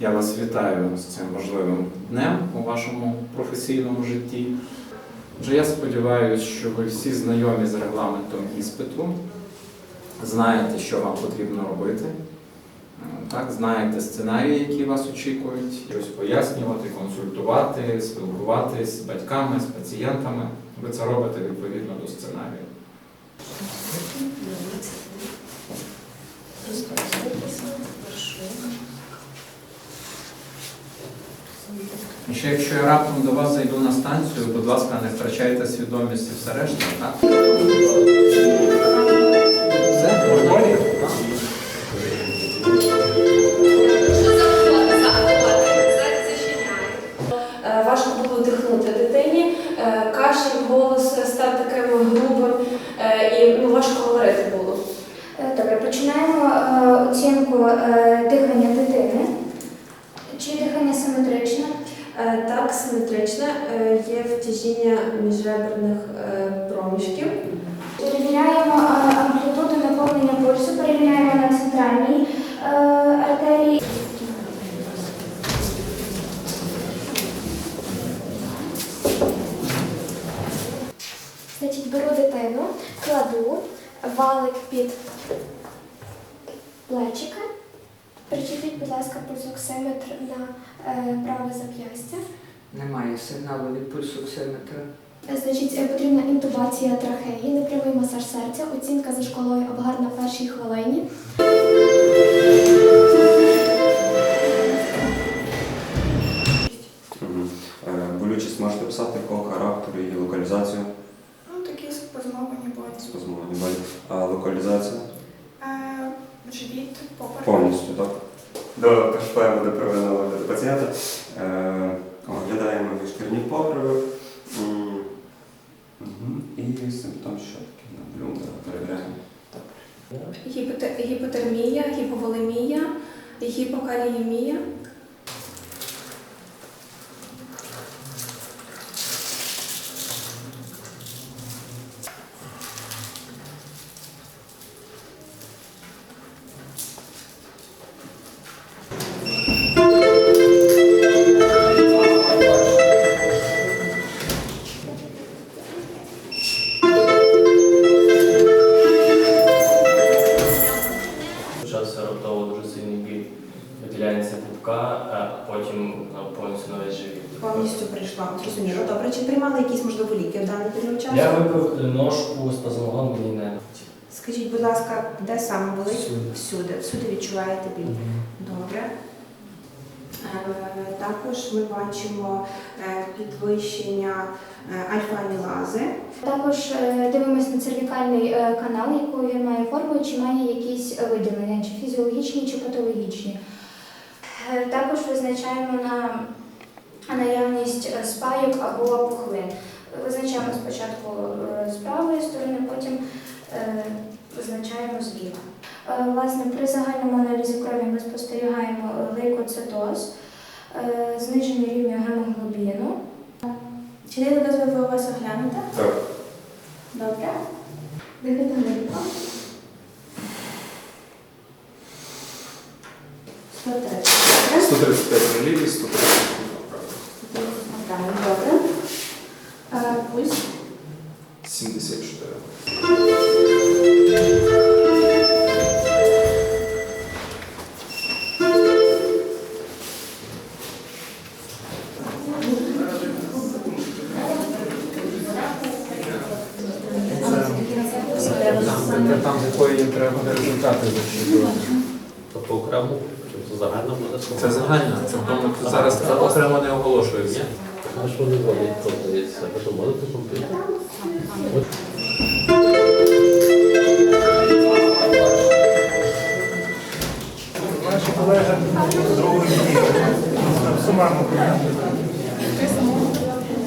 Я вас вітаю з цим важливим днем у вашому професійному житті. Вже я сподіваюся, що ви всі знайомі з регламентом іспиту, знаєте, що вам потрібно робити. Так, знаєте сценарії, які вас очікують, щось пояснювати, консультувати, спілкуватись з батьками, з пацієнтами. Ви це робите відповідно до сценарію. І ще якщо я раптом до вас зайду на станцію, будь ласка, не втрачайте свідомість і все решта, так? Все, нормально? Е, Важко було дихнути дитині, е, кашель, голос став таким грубим е, і ну, важко говорити було. Е, Добре, починаємо е, оцінку е, дихання дитини. Чи дихання симетричне? Е, симетричне, Е, є втяжіння міжреберних е, проміжків. Перевіряємо е, амплітуду наповнення пульсу, перевіряємо на центральній е, артерії. Значить, беру дитину, кладу валик під плечика. Причепіть, будь ласка, пульсоксиметр на праве зап'ястя. Немає сигналу від пульсоксиметра. Значить, е, потрібна інтубація трахеї, непрямий масаж серця, оцінка за школою Абгар на першій хвилині. Мгм. Е, Болючість можете писати якого характеру і локалізацію Ну, такі спазмовані болі. спазмовані болі. А локалізація Е, живіт, поперек. повністю, так? До КШП буде проведено огляд пацієнта. Е, Оглядаємо вишкірні покриви. І симптом щотки на блюмбера перевіряємо. Гіпотермія, гіповолемія, гіпокаліємія. Почався дуже сильний біль. Виділяється пупка, а потім повністю на весь живіт. Повністю прийшла. Зрозуміло. Добре. Чи приймали якісь можливо ліки в даний період часу? Я випив ножку спазмогон мені не Скажіть, будь ласка, де саме були? Всюди. Всюди. Всюди відчуваєте біль. Добре. Е, Також ми бачимо е, підвищення е, альфа-амілази. Також дивимося на цервікальний канал, яку він має форму, чи має якісь виділення, чи фізіологічні, чи патологічні. Також визначаємо на наявність спайок або пухлин. Визначаємо спочатку з правої сторони, потім визначаємо зліва. Е, Власне, при загальному аналізі крові ми спостерігаємо е, лейкоцитоз, е, зниження рівня гемоглобіну. Чи не дозволили вас оглянути? Так. Добре. Дихайте глибоко. 130. 135 на лівій, 135 на правій. Добре. Пульс. 74. Це там, з якої їм треба буде результати зачитувати. Тобто окремо, тобто загально буде Це загальна, це тому зараз це окремо не оголошується. А що не водить, тобто є себе, то можете купити. Ваші колеги другої сумарно